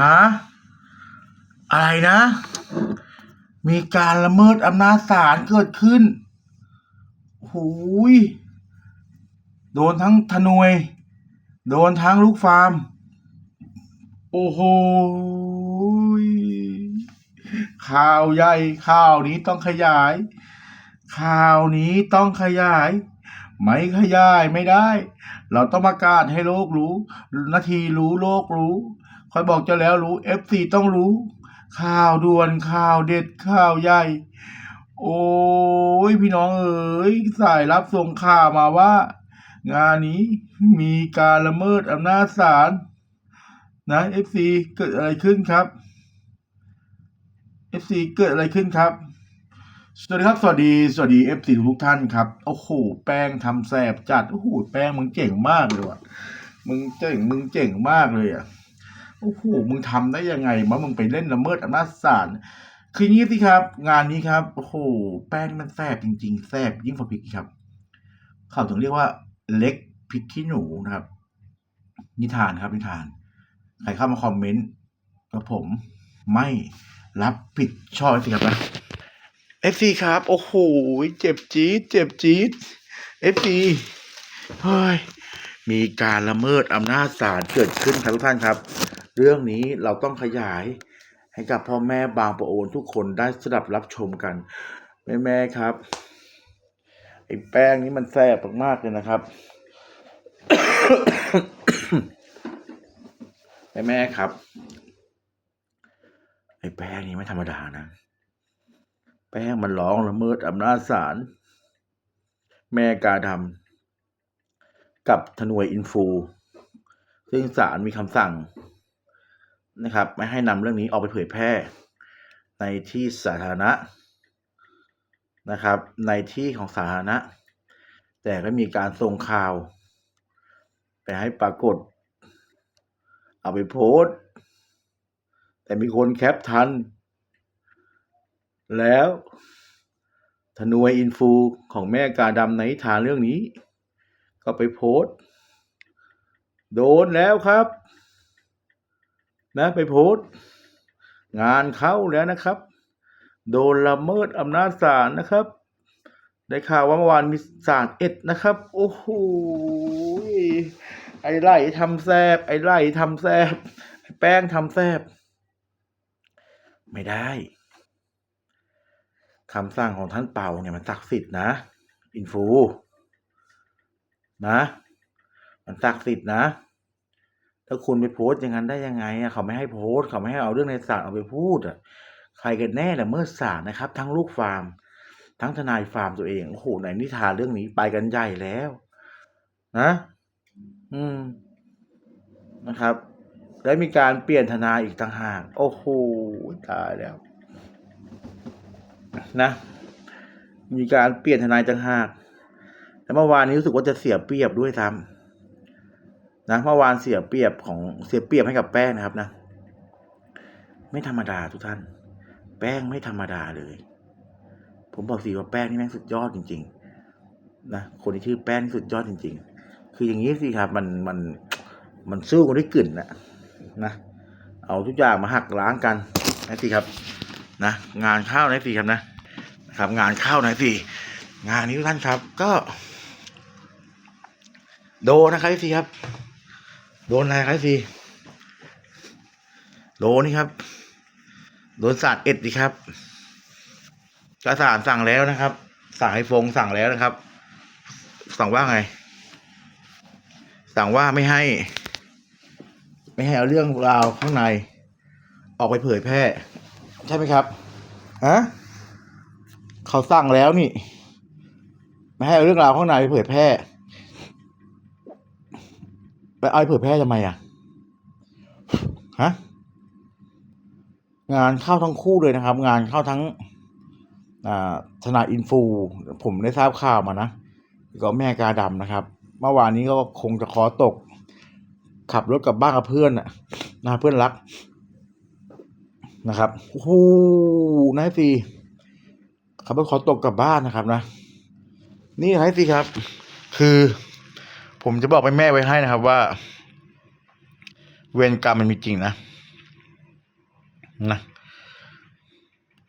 ฮะอะไรนะ มีการละเมิดอำนาจศาลเกิดขึ้นหูย โดนทั้งทนวย โดนทั้งลูกฟาร์ม โอ้โหข่าวใหญ่ข่าวนี้ต้องขยาย ข่าวนี้ต้องขยาย ไม่ขยายไม่ได้ เราต้องประกาศให้โลกรู้ นาทีรู้โลกรู้ อยบอกเจะแล้วรู้ FC ต้องรู้ ข่าวด่วนข่าวเด็ดข่าวใหญ่ โอ้ยพี่น้องเอ๋ยสายรับส่งข่าวมาว่า งานนี้มีการละเมิดอำนาจศาลนะ FC เกิดอะไรขึ้นครับ FC เกิดอะไรขึ้นครับสวัสดีครับสวัสดีสวัสดี FC ทุกท่านครับโอ้โหแป้งทำแสบจัดโอ้โหแป้งมึงเจ๋งมากเลยว่ะมึงเจ๋งมึงเจ๋งมากเลยอะ โอ้โหมึงทำได้ยังไงมะมึงไปเล่นละเมิดอำนาจศาลคืองี้สิครับ งานนี้ครับโอ้โหแป้งมันแสบจริง ๆแสบยิ่งกว่าพริกอีกครับ เขาถึงเรียกว่าเล็กพริกขี้หนูนะครับ นิทานครับนิทาน ใครเข้ามาคอมเมนต์กับผมไม่รับผิดชอบสิครับนะเอฟซีครับ โอ้โหเจ็บจี๊ดเจ็บจี๊ดเอฟซีเฮ้ยมีการละเมิดอำนาจศาลเกิดขึ้นครับทุกท่านครับ เรื่องนี้เราต้องขยายให้กับพ่อแม่บางประโอนทุกคนได้สดับรับชมกัน แม่แม่ครับไอ้แป้งนี้มันแสบมากๆเลยนะครับแม่แม่ครับ ไอ้แป้งนี้ไม่ธรรมดานะ แป้งมันร้องละเมิดอำนาจศาลแม่กาดำกับทนวยอินฟู ซึ่งศาลมีคำสั่ง นะครับ ไม่ให้นำเรื่องนี้ออกไปเผยแพร่ในที่สาธารณะนะครับ ในที่ของสาธารณะ แต่ก็มีการส่งข่าว ไปให้ปรากฏ เอาไปโพสต์แต่มีคนแคปทัน แล้วธนวยอินฟูของแม่กาดำในนิทานเรื่องนี้ ก็ไปโพสต์ โดนแล้วครับ นะไปโพสต์ งานเข้าแล้วนะครับ โดนละเมิดอำนาจศาลนะครับ ได้ข่าวว่าเมื่อวานมีศาลเอ็ดนะครับ โอ้โหไอไล่ทำแซบไอไล่ทำแซบไอแป้งทำแซบไม่ได้คำสั่งของท่านเป่าเนี่ยมันศักดิ์สิทธิ์นะอินฟูนะ มันศักดิ์สิทธิ์นะ ถ้าคุณไปโพสต์อย่างนั้นได้ยังไงอะเขาไม่ให้โพสต์เขาไม่ให้เอาเรื่องในศาลเอาไปพูดอะใครกันแน่ละเมื่อศาลนะครับ ทั้งลูกฟาร์ม ทั้งทนายฟาร์มตัวเองโอ้โหไหนนิทานเรื่องนี้ไปกันใหญ่แล้ว นะอืมนะครับ แล้มีการเปลี่ยนทนายอีกต่างหากโอ้โหตายแล้ว นะ มีการเปลี่ยนทนายต่างหากแต่เมื่อวานนี้รู้สึกว่าจะเสียเปรียบด้วยซ้ำ นะเมื่อวานเสียเปรียบของเสียเปรียบให้กับแป้งนะครับนะ ไม่ธรรมดาทุกท่าน แป้งไม่ธรรมดาเลย ผมบอกสิว่าแป้งนี่แม่งสุดยอดจริง ๆ นะคนที่ชื่อแป้งนี่สุดยอดจริง ๆ คืออย่างนี้สิครับ มันมันมันสู้กันด้วยกลิ่นนะนะเอาทุกอย่างมาหักล้างกันนะสิครับ นะ งานข้าวนะสิครับนะนะครับ งานข้าวนะสิงานนี้ทุกท่านครับ ก็ โดนนะครับสิครับ โดนอะไรครับสิโดนนี่ครับ โดนสาดเอ็ดดิครับกระสานสั่งแล้วนะครับ สั่งให้ฟงสั่งแล้วนะครับ สั่งว่าไง สั่งว่าไม่ให้ ไม่ให้เอาเรื่องราวข้างใน ออกไปเผยแพร่ ใช่ไหมครับฮะเขาสั่งแล้วนี่ ไม่ให้เอาเรื่องราวข้างในไปเผยแพร่ ไปเอาเผยแพร่ทำไมอะฮะงานเข้าทั้งคู่เลยนะครับ งานเข้าทั้งอ่าทนาอินฟู ผมได้ทราบข่าวมานะก็แม่กาดำนะครับ เมื่อวานนี้ก็คงจะขอตก ขับรถกลับบ้านกับเพื่อนนะนะเพื่อนรักนะครับโอ้โหนายฟีขับรถขอตกกลับบ้านนะครับนะ นี่นายฟีครับ คือ ผมจะบอกไปแม่ไว้ให้นะครับว่า เวรกรรมมันมีจริงนะนะ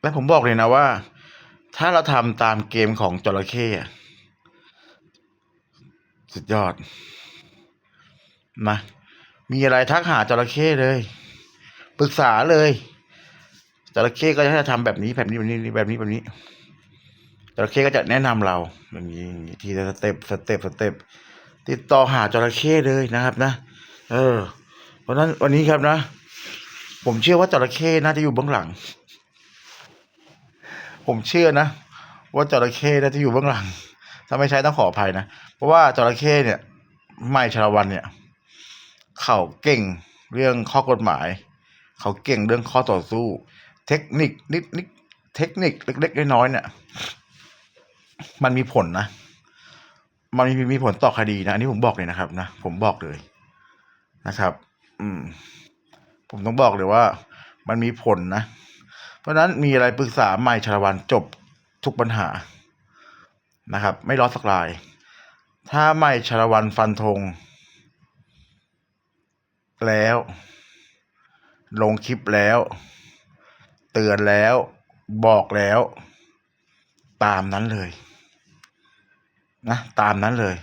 และผมบอกเลยนะว่า ถ้าเราทำตามเกมของจระเข้สุดยอดมามีอะไรทักหาจระเข้เลยปรึกษาเลยจระเข้ก็จะทำแบบนี้แบบนี้แบบนี้แบบนี้แบบนี้จระเข้ก็จะแนะนำเราอย่างนี้อย่างนี้ทีละสเต็ปสเต็ปสเต็ป ติดต่อหาจระเข้เลยนะครับนะ เออ เพราะนั้นวันนี้ครับนะ ผมเชื่อว่าจระเข้น่าจะอยู่เบื้องหลัง ผมเชื่อนะ ว่าจระเข้น่าจะอยู่เบื้องหลัง ถ้าไม่ใช่ต้องขออภัยนะ เพราะว่าจระเข้เนี่ย ไม่ชาวันเนี่ย เขาเก่งเรื่องข้อกฎหมาย เขาเก่งเรื่องข้อต่อสู้ เทคนิคนิดนิดเทคนิคเล็กๆน้อยๆเนี่ย มันมีผลนะ มันมีมีผลต่อคดีนะ อันนี้ผมบอกเลยนะครับนะผมบอกเลยนะครับ อืม ผมต้องบอกเลยว่า มันมีผลนะ เพราะนั้นมีอะไรปรึกษาใหม่ชาลวันจบทุกปัญหานะครับ ไม่ล้อสักลาย ถ้าไม่ชาลวันฟันธงแล้ว ลงคลิปแล้ว เตือนแล้ว บอกแล้ว ตามนั้นเลย นะตามนั้นเลย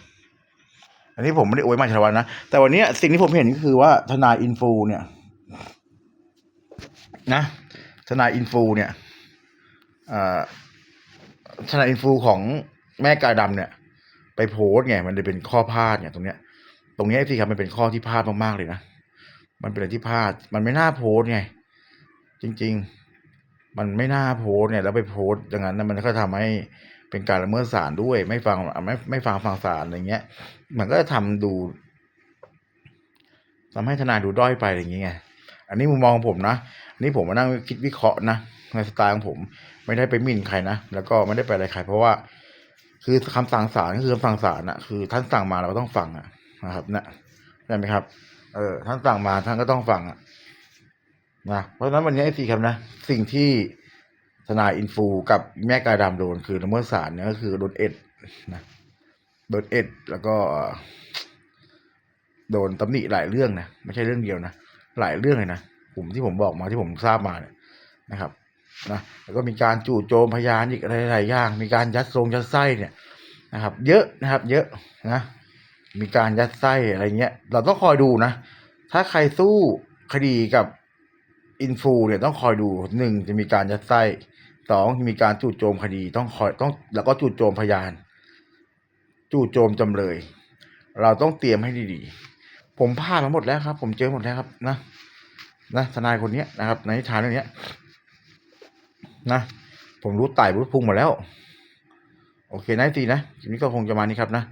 อันนี้ผมไม่ได้อวยมาชะวันนะแต่วันนี้สิ่งที่ผมเห็นก็คือว่าทนายอินฟูเนี่ย นะ ทนายอินฟูเนี่ยทนายอินฟูของแม่กายดำเนี่ย ไปโพสต์ไงมันเลยเป็นข้อพลาดเนี่ยตรงเนี้ย ตรงเนี้ยสิครับมันเป็นข้อที่พลาดมากๆเลยนะมันเป็นอะไรที่พลาด มันไม่น่าโพสต์ไง จริง ๆ มันไม่น่าโพสต์เนี่ยแล้วไปโพสต์อย่างนั้นนะมันก็ทำให้ เป็นการละเมิดศาลด้วย ไม่ฟังไม่ไม่ฟังฟังศาลอะไรเงี้ย มันก็จะทำดูทำให้ทนายดูด้อยไปอะไรเงี้ยอันนี้มุมมองของผมนะอันนี้ผมมานั่งคิดวิเคราะห์นะในสไตล์ของผม ไม่ได้ไปหมิ่นใครนะแล้วก็ไม่ได้ไปอะไรใคร เพราะว่า คือคำสั่งศาลก็คือคำสั่งศาลนะคือ ท่านสั่งมาเราก็ต้องฟังอะนะครับนะใช่ไหมครับ เออท่านสั่งมาท่านก็ต้องฟังอะนะเพราะฉะนั้นวันนี้ไอ้สี่คำนะ สิ่งที่ ทนายอินฟูกับแม่กายดำโดนคือละเมิดศาลเนี่ยก็คือโดนเอ็ดนะโดนเอ็ดแล้วก็ โดนตำหนิหลายเรื่องนะไม่ใช่เรื่องเดียวนะหลายเรื่องเลยนะผมที่ผมบอกมาที่ผมทราบมาเนี่ยนะครับนะแล้วก็มีการจู่โจมพยานอีกอะไรหลายอย่าง มีการยัดทรงยัดไส้เนี่ยนะครับ เยอะนะครับ เยอะนะ มีการยัดไส้อะไรเงี้ย เราต้องคอยดูนะ ถ้าใครสู้คดีกับอินฟูเนี่ยต้องคอยดูหนึ่งจะมีการยัดไส้ สองมีการจู่โจมคดีต้องคอยต้องแล้วก็จู่โจมพยาน จู่โจมจำเลย เราต้องเตรียมให้ดีๆ ผมผ่านมาหมดแล้วครับ ผมเจอหมดแล้วครับนะนะทนายคนเนี้ยนะครับ ในนิทานเรื่องเนี้ยนะผมรู้ไต่รู้พุงหมดแล้ว โอเคนะทีนะทีนี้ก็คงจะมานี้ครับนะ